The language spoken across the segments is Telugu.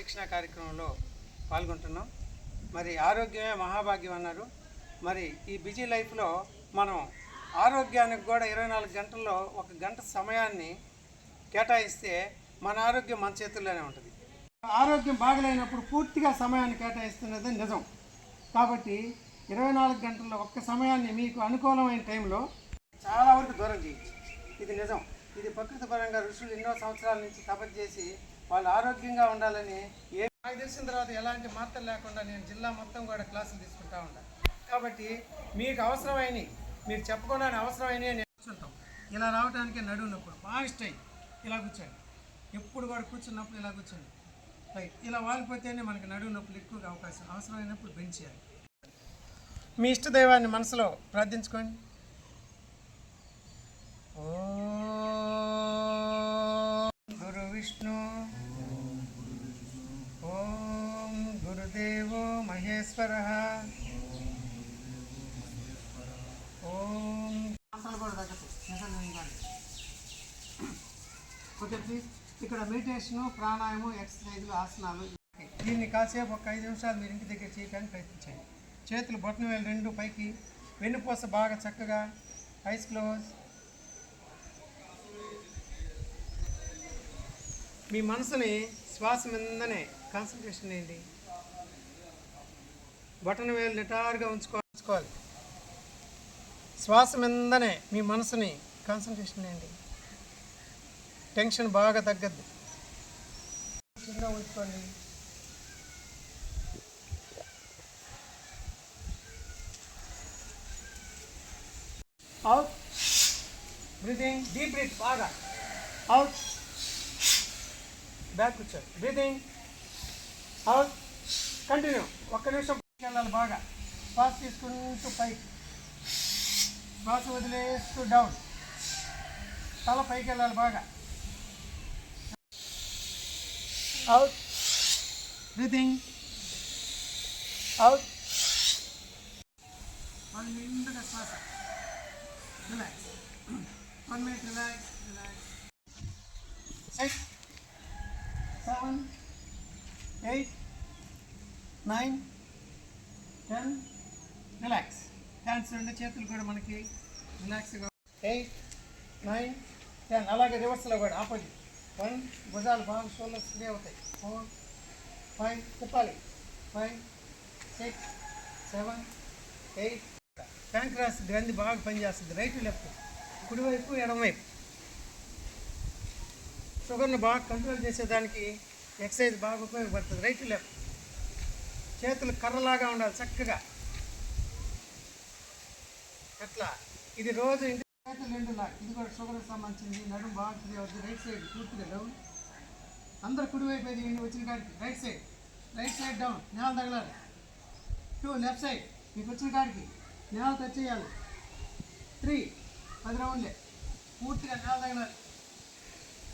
శిక్షణ కార్యక్రమంలో పాల్గొంటున్నాం. మరి ఆరోగ్యమే మహాభాగ్యం అన్నారు. మరి ఈ బిజీ లైఫ్లో మనం ఆరోగ్యానికి కూడా ఇరవై నాలుగు గంటల్లో ఒక గంట సమయాన్ని కేటాయిస్తే మన ఆరోగ్యం మన చేతుల్లోనే ఉంటుంది. ఆరోగ్యం బాగలేనప్పుడు పూర్తిగా సమయాన్ని కేటాయిస్తున్నది నిజం. కాబట్టి ఇరవై నాలుగు గంటల్లో ఒక్క సమయాన్ని మీకు అనుకూలమైన టైంలో చాలా వరకు దూరం చేయొచ్చు ఇది నిజం. ఇది ప్రకృతి పరంగా ఋషులు ఎన్నో సంవత్సరాల నుంచి తపస్సు చేసి వాళ్ళు ఆరోగ్యంగా ఉండాలని ఏ నాకు తెలిసిన తర్వాత ఎలాంటి మాత్రలు లేకుండా నేను జిల్లా మొత్తం కూడా క్లాసులు తీసుకుంటా ఉంటాను కాబట్టి మీకు అవసరమైనవి మీరు చెప్పకుండా అవసరమైనవి నేను కూర్చుంటాం. ఇలా రావడానికి నడువు నొప్పుడు బాగా ఇష్టం ఇలా కూర్చోండి. ఎప్పుడు కూడా కూర్చున్నప్పుడు ఇలా కూర్చోండి. రైట్ ఇలా వాలిపోతేనే మనకి నడువు నొప్పులు ఎక్కువగా అవకాశం అవసరమైనప్పుడు బెంచ్ చేయాలి. మీ ఇష్ట దైవాన్ని మనసులో ప్రార్థించుకోండి. ఓ విష్ణు ఓం గురుదేవో మహేశ్వర. ప్లీజ్ ఇక్కడ మెడిటేషను ప్రాణాయామం ఎక్సర్సైజ్లు ఆసనాలు. దీన్ని కాసేపు ఒక ఐదు నిమిషాలు మీరు ఇంటి దగ్గర చేయడానికి ప్రయత్నించండి. చేతులు బొట్టన వేలు రెండు పైకి వెన్నుపూస బాగా చక్కగా ఐస్ క్లోజ్ మీ మనసుని శ్వాస మీదనే కాన్సన్ట్రేషన్ చేయండి బటన్ వేలు నిటారుగా ఉంచుకోవాలి. శ్వాస మీదనే మీ మనసుని కాన్సన్ట్రేషన్ చేయండి టెన్షన్ బాగా తగ్గద్దు. ఉంచుకోండి. అవుట్ బ్రీతింగ్ డీప్ బ్రీత్ బాగా. అవుట్ బ్యాక్ వచ్చారు బ్రీతింగ్ అవుట్ కంటిన్యూ ఒక్క నిమిషం వెళ్ళాలి బాగా. శ్వాస తీసుకుంటూ పైకి. శ్వాస వదిలేస్తూ డౌన్ తల పైకి వెళ్ళాలి బాగా. అవుట్ బ్రీతింగ్ అవుట్ వన్ నిండుగా శ్వాస. Relax one minute relax relax six seven eight nine ten relax hands రెండు చేతులు కూడా మనకి రిలాక్స్గా ఎయిట్ నైన్ టెన్ అలాగే రివర్స్లో కూడా ఆపోజిట్ వన్ భుజాలు బాగా షోల్డర్స్ ఫ్రీ అవుతాయి. ఫోర్ ఫైవ్ తిప్పాలి five six seven eight pancreas గ్రంథి బాగా పనిచేస్తుంది. రైట్ లెఫ్ట్ కుడివైపు ఎడమవైపు. షుగర్ని బాగా కంట్రోల్ చేసేదానికి ఎక్సర్సైజ్ బాగా ఉపయోగపడుతుంది. రైట్ లెఫ్ట్ చేతులు కర్రలాగా ఉండాలి చక్కగా. అట్లా ఇది రోజు ఇంటి చేతులు రెండు లాక్ ఇది కూడా షుగర్కి సంబంధించింది. నడుము బాగా ఫ్రీ అవుతుంది రైట్ సైడ్ పూర్తిగా డౌన్ అందరు కుడివైపు ఎదిగింది వచ్చిన కాడికి. Right side right side down నేల తగలాలి. టూ లెఫ్ట్ సైడ్ మీకు వచ్చిన కాడికి. నేల టచ్ చేయాలి. త్రీ పది రౌండ్లే. పూర్తిగా నేల తగలాలి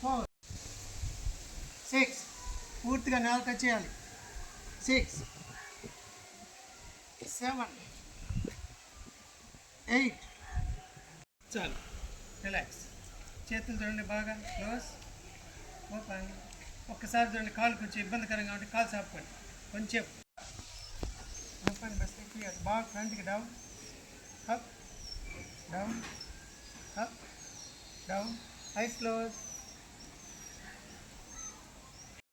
ఫోర్ సిక్స్ పూర్తిగా నేల టచ్ చేయాలి. సిక్స్ సెవెన్ ఎయిట్ చాలు. రిలాక్స్ చేతులు చూడండి బాగా. క్లోజ్ ఓపెన్ ఒక్కసారి చూడండి కాలు కొంచెం ఇబ్బందికరంగా ఉంటే కాలు చాపుకోండి. కొంచెం. బెస్ట్ క్లియర్ బాగా ఫ్రంట్కి down up down up down eyes close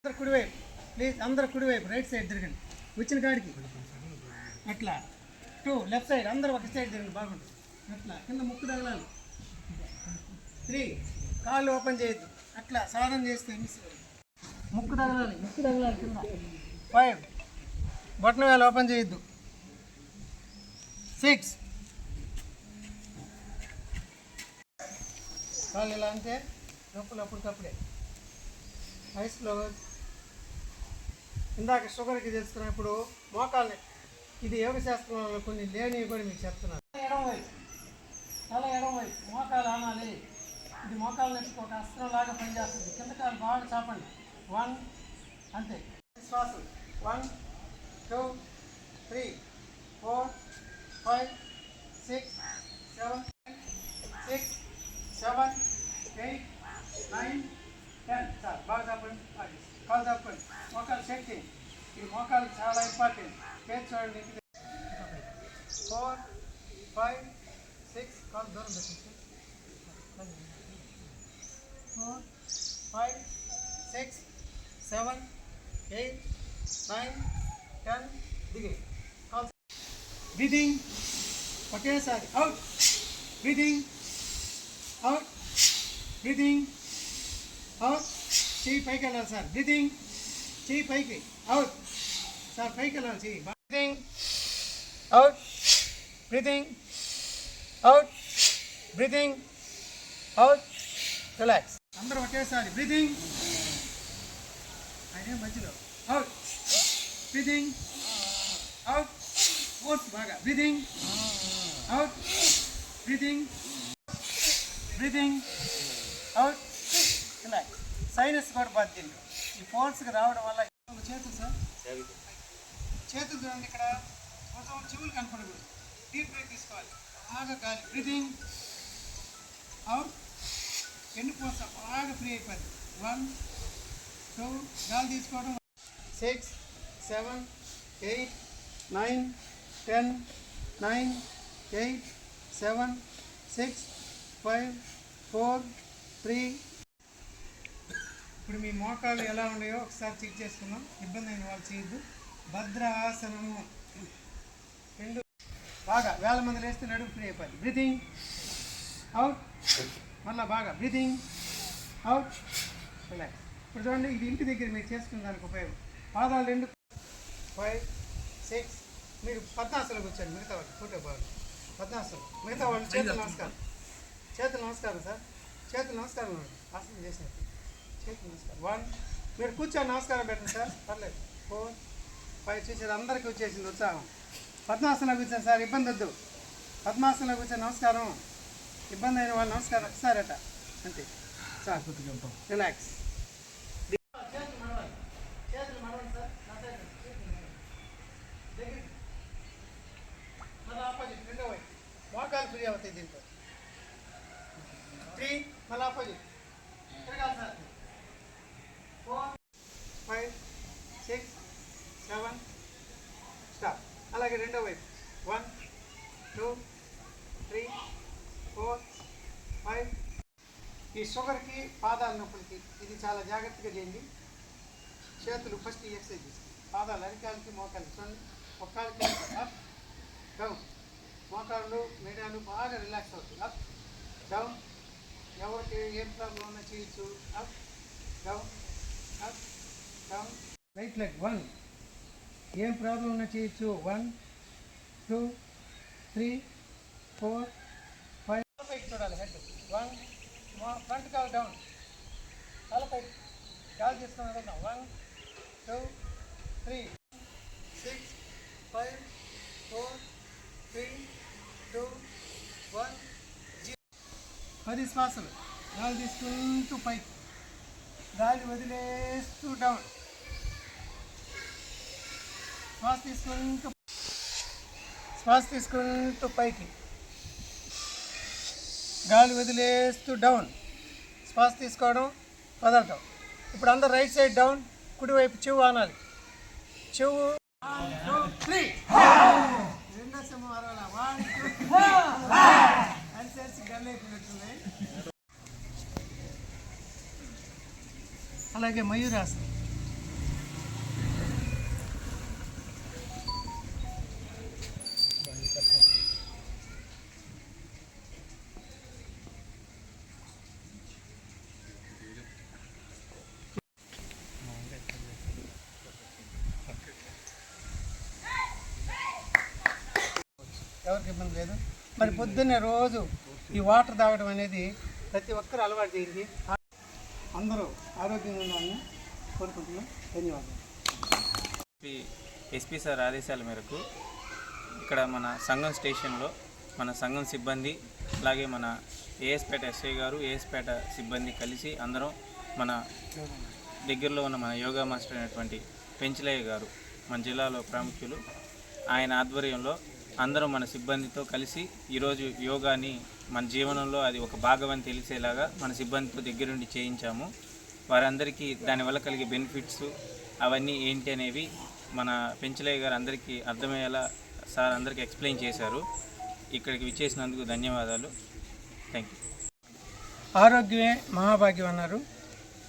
అందరు కుడివైపు. ప్లీజ్ అందరు కుడివైపు. రైట్ సైడ్ తిరగండి. వచ్చిన కాడికి. అట్లా. To left side. అందరు ఒక సైడ్ తిరగండి. బాగుంటుంది. అట్లా. కింద ముక్కు తగలాలి. త్రీ కాళ్ళు ఓపెన్ చేయొద్దు. అట్లా. సాధన చేస్తే మిస్ ముక్కు తగలాలి. ముక్కు తగలాలి కింద. ఫైవ్ బొట్టన వేలు ఓపెన్ చేయొద్దు. సిక్స్. కాళ్ళు ఇలా అంటే నొప్పులు అప్పటికప్పుడే. Eyes close. ఇందాక షుగర్కి తెలుసుకున్నప్పుడు మోకాల్ని. ఇది యోగ శాస్త్రంలో కొన్ని లేనివి కూడా మీకు చెప్తున్నాను. ఎడం తల ఎడమవైపు మోకాలు ఆనాలి. ఇది మోకాలు నొప్పికి ఒక అస్త్రంలాగా పనిచేస్తుంది. కింద కాలు బాగా చాపండి. వన్ అంతే. శ్వాసలు one two three four five six seven six seven eight nine ten. Sir బాగా చాపండి. అది కాలు తప్పండి మోకాలు శక్తి. ఈ మోకాలు చాలా ఇంపార్టెంట్ పేరు చూడండి. ఫోర్ ఫైవ్ సిక్స్ కాల్ దూరం పెట్టండి four five six seven eight nine ten దిగి కాల్ బ్రీదింగ్ ఒకేసారి. Out breathing out breathing out చెయ్యి పైకి వెళ్ళాలి సార్. బ్రీదింగ్ చెయ్యి పైకి. అవుట్ సార్ పైకి వెళ్ళాలి. చెయ్యి breathing out breathing out breathing out relax అందరూ ఒకేసారి. బ్రీదింగ్ అదే మధ్యలో? అవుట్ బ్రీదింగ్ అవుట్ ఫోర్స్ బాగా. Breathing out breathing breathing out relax sinus కూడా బాధ్యులు ఈ ఫోన్స్కి రావడం వల్ల చేతులు సార్? చేతులు చూడండి ఇక్కడ. కొంచెం చెవులు కనపడకూడదు. డీప్ బ్రేక్ తీసుకోవాలి. బాగా గాలి. Breathing out. ఎన్నుపోస బాగా ఫ్రీ అయిపోయింది. వన్ టూ గాలి తీసుకోవడం. Six seven eight nine ten nine eight seven six five four three ఇప్పుడు మీ మోకాలు ఎలా ఉన్నాయో ఒకసారి చెక్ చేసుకుందాం. ఇబ్బంది అయిన వాళ్ళు చేయొద్దు. భద్ర ఆసనము రెండు. బాగా వేల మంది వేస్తే నడుము ఫ్రీ అయిపోయింది బ్రీతింగ్ అవుట్ మళ్ళా బాగా బ్రీతింగ్ అవుట్ రిలాక్స్ ఇప్పుడు చూడండి ఇది ఇంటి దగ్గర మీరు చేసుకున్న దానికి ఉపయోగం. పాదాలు రెండు. ఫైవ్ సిక్స్ మీరు పద్మాసనకు వచ్చారు. మిగతా వాళ్ళు ఫోటో బాగుంది. పద్మాసనం మిగతా వాళ్ళు చేతులు నమస్కారం. చేతులు నమస్కారం సార్. చేతులు నమస్కారం. ఆసనం చేశారు నమస్కారం వన్ మీరు కూర్చొని నమస్కారం పెట్టండి సార్. పర్లేదు. ఫోర్ ఫైవ్ చూసేది అందరికీ వచ్చేసింది ఉత్సాహం. పద్మాసనం కూర్చొని సార్ ఇబ్బంది వద్దు. పద్మాసనం కూర్చొని నమస్కారం. ఇబ్బంది అయిన వాళ్ళు నమస్కారం ఒకసారట. అంతే. సార్ రిలాక్స్ మళ్ళీ ఆపోజిట్ మోకాలు ఫ్రీ అవుతాయి దీంతో త్రీ మళ్ళీ ఆపోజిట్ తిరగాలి sir four five six seven stop అలాగే రెండో వైపు one two three four five ఈ షుగర్కి పాదాల నొప్పులకి ఇది చాలా జాగ్రత్తగా చేయండి. చేతులు ఫస్ట్ ఎక్సర్సైజ్ పాదాలు అరికాలకి మోకాలు చూడండి. ఒక్కాలకి అప్ డౌన్ మోకాళ్ళు మేడాలు బాగా రిలాక్స్ అవుతుంది అప్ డౌన్ ఎవరికి ఏం ప్రాబ్లం ఉన్నా చేయొచ్చు. Up down up down right leg one ఏం ప్రాబ్లం ఉన్నా చేయొచ్చు. One two three four five పైకి చూడాలి హెడ్ వన్ ఫ్రంట్ కాల్ డౌన్ తలపై కాల్ తీసుకుని వెళ్దాం one two three six five four three two one zero. పది శ్వాసలు. గాలి తీసుకుంటూ పైకి. గాలి వదిలేస్తూ డౌన్ శ్వాస తీసుకుంటూ శ్వాస తీసుకుంటూ పైకి. గాలి వదిలేస్తూ డౌన్ శ్వాస తీసుకోవడం వదలటం. ఇప్పుడు అందరు రైట్ సైడ్ డౌన్ కుడివైపు చెవు ఆనాలి. చెవు త్రీ. రెండో సింహం అరవాల వన్ టూ గన్ అయిపోయినట్టుంది. అలాగే మయూరాసనం ఎవరికి ఇబ్బంది లేదు. మరి పొద్దున్నే రోజు ఈ వాటర్ తాగడం అనేది ప్రతి ఒక్కరు అలవాటు చేయండి. అందరూ ఆరోగ్యంగా ఉండాలని కోరుకుంటున్నాం. ధన్యవాదాలు. ఎస్పీ సార్ ఆదేశాల మేరకు ఇక్కడ మన సంఘం స్టేషన్లో మన సంఘం సిబ్బంది అలాగే మన ఏఎస్పేట ఎస్ఐ గారు ఏఎస్పేట సిబ్బంది కలిసి అందరం మన దగ్గరలో ఉన్న మన యోగా మాస్టర్ అయినటువంటి పెంచలయ్య గారు మన జిల్లాలో ప్రాముఖ్యులు. ఆయన ఆధ్వర్యంలో అందరూ మన సిబ్బందితో కలిసి ఈరోజు యోగాని మన జీవనంలో అది ఒక భాగం అని తెలిసేలాగా మన సిబ్బందితో దగ్గరుండి చేయించాము. వారందరికీ దానివల్ల కలిగే బెనిఫిట్స్ అవన్నీ ఏంటి అనేవి మన పెంచలయ్య గారు అందరికీ అర్థమయ్యేలా సార్ అందరికీ ఎక్స్ప్లెయిన్ చేశారు. ఇక్కడికి విచ్చేసినందుకు ధన్యవాదాలు. థ్యాంక్ యూ ఆరోగ్యమే మహాభాగ్యం అన్నారు.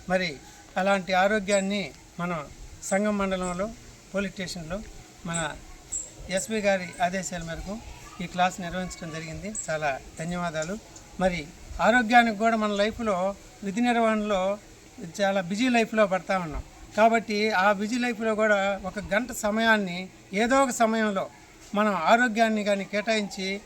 మరి అలాంటి ఆరోగ్యాన్ని మనం సంగం మండలంలో పోలీస్ స్టేషన్లో మన ఎస్పీ గారి ఆదేశాల మేరకు ఈ క్లాస్ నిర్వహించడం జరిగింది. చాలా ధన్యవాదాలు. మరి ఆరోగ్యానికి కూడా మన లైఫ్లో విధి నిర్వహణలో చాలా బిజీ లైఫ్లో పడతా ఉన్నాం. కాబట్టి ఆ బిజీ లైఫ్లో కూడా ఒక గంట సమయాన్ని ఏదో ఒక సమయంలో మనం ఆరోగ్యాన్ని కానీ కేటాయించి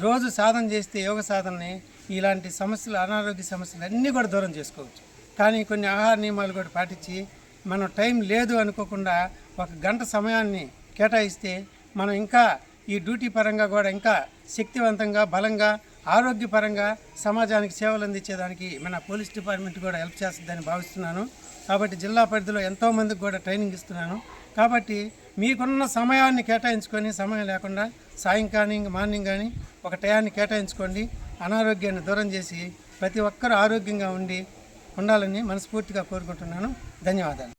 రోజు సాధన చేస్తే యోగ సాధనని ఇలాంటి సమస్యలు అనారోగ్య సమస్యలు అన్నీ కూడా దూరం చేసుకోవచ్చు. కానీ కొన్ని ఆహార నియమాలు కూడా పాటించి మనం టైం లేదు అనుకోకుండా ఒక గంట సమయాన్ని కేటాయిస్తే మనం ఇంకా ఈ డ్యూటీ పరంగా కూడా ఇంకా శక్తివంతంగా బలంగా ఆరోగ్యపరంగా సమాజానికి సేవలు అందించేదానికి మన పోలీస్ డిపార్ట్మెంట్ కూడా హెల్ప్ చేస్తుందని భావిస్తున్నాను. కాబట్టి జిల్లా పరిధిలో ఎంతోమందికి కూడా ట్రైనింగ్ ఇస్తున్నాను. కాబట్టి మీకున్న సమయాన్ని కేటాయించుకొని సమయం లేకుండా సాయంకాలం మార్నింగ్ కానీ ఒక టయాన్ని కేటాయించుకోండి. అనారోగ్యాన్ని దూరం చేసి ప్రతి ఒక్కరూ ఆరోగ్యంగా ఉండి ఉండాలని మనస్ఫూర్తిగా కోరుకుంటున్నాను. ధన్యవాదాలు.